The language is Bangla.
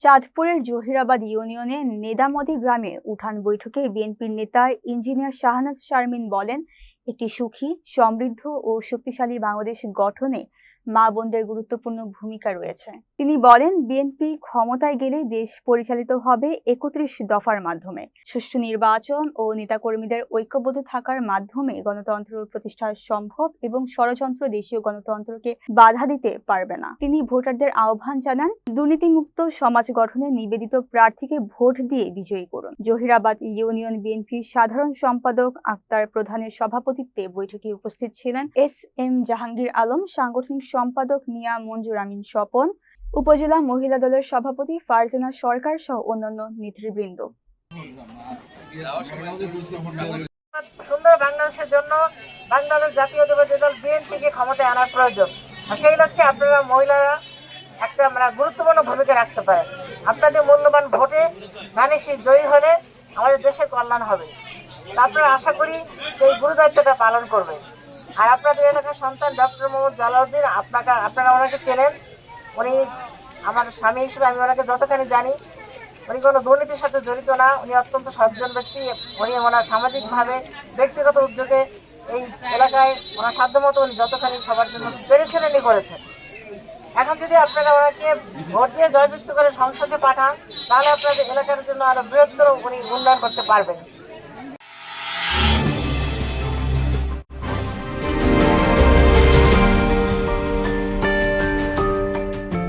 চাঁদপুরের জহিরাবাদ ইউনিয়নের নেদামদি গ্রামে উঠান বৈঠকে বিএনপির নেতা ইঞ্জিনিয়ার শাহনাজ শারমিন বলেন একটি সুখী, সমৃদ্ধ ও শক্তিশালী বাংলাদেশ গঠনে মা বোনদের গুরুত্বপূর্ণ ভূমিকা রয়েছে। তিনি বলেন, বিএনপি ক্ষমতায় গেলে দেশ পরিচালিত হবে একত্রিশ দফার মাধ্যমে। সুষ্ঠু নির্বাচন ও নেতাকর্মীদের ঐক্যবদ্ধ থাকার মাধ্যমে গণতন্ত্র প্রতিষ্ঠা সম্ভব এবং ষড়যন্ত্র দেশীয় গণতন্ত্রকে বাধা দিতে পারবে না। তিনি ভোটারদের আহ্বান জানান, দুর্নীতিমুক্ত সমাজ গঠনে নিবেদিত প্রার্থীকে ভোট দিয়ে বিজয়ী করুন। জহিরাবাদ ইউনিয়ন বিএনপির সাধারণ সম্পাদক আক্তার প্রধানের সভাপতিত্বে বৈঠকে উপস্থিত ছিলেন এস এম জাহাঙ্গীর আলম, সাংগঠনিক সম্পাদক মিয়া মঞ্জুর আমিন স্বপন, উপজেলা মহিলা দলের সভাপতি ফারজানা সরকার সহ অন্যান্য নেতৃবৃন্দ। সুন্দর বাংলাদেশের জন্য বাংলাদেশ জাতীয়তাবাদী দল বিএনপিকে ক্ষমতায় আনার প্রয়োজন। সেই লক্ষ্যে আপনারা মহিলারা একটা মানে গুরুত্বপূর্ণ ভূমিকা রাখতে পারেন। আপনাদের মূল্যবান ভোটে ধানেশী জয়ী হলে আমাদের দেশের কল্যাণ হবে। আপনারা আশা করি সেই গুরু দায়িত্বটা পালন করবেন। আর আপনাদের এলাকার সন্তান ডক্টর মোহাম্মদ জালাউদ্দিন আপনাকে আপনারা ওনাকে চেনেন। উনি আমার স্বামী হিসেবে আমি ওনাকে যতখানি জানি, উনি কোনো দুর্নীতির সাথে জড়িত না। উনি অত্যন্ত সজ্জন ব্যক্তি। উনি ওনার সামাজিকভাবে ব্যক্তিগত উদ্যোগে এই এলাকায় ওনার সাধ্যমতো উনি যতখানি সবার জন্য পেরেছেন উনি করেছেন। এখন যদি আপনারা ওনাকে ভোট দিয়ে জয়যুক্ত করে সংসদে পাঠান, তাহলে আপনাদের এলাকার জন্য আরও বৃহত্তর উনি উন্নয়ন করতে পারবেন।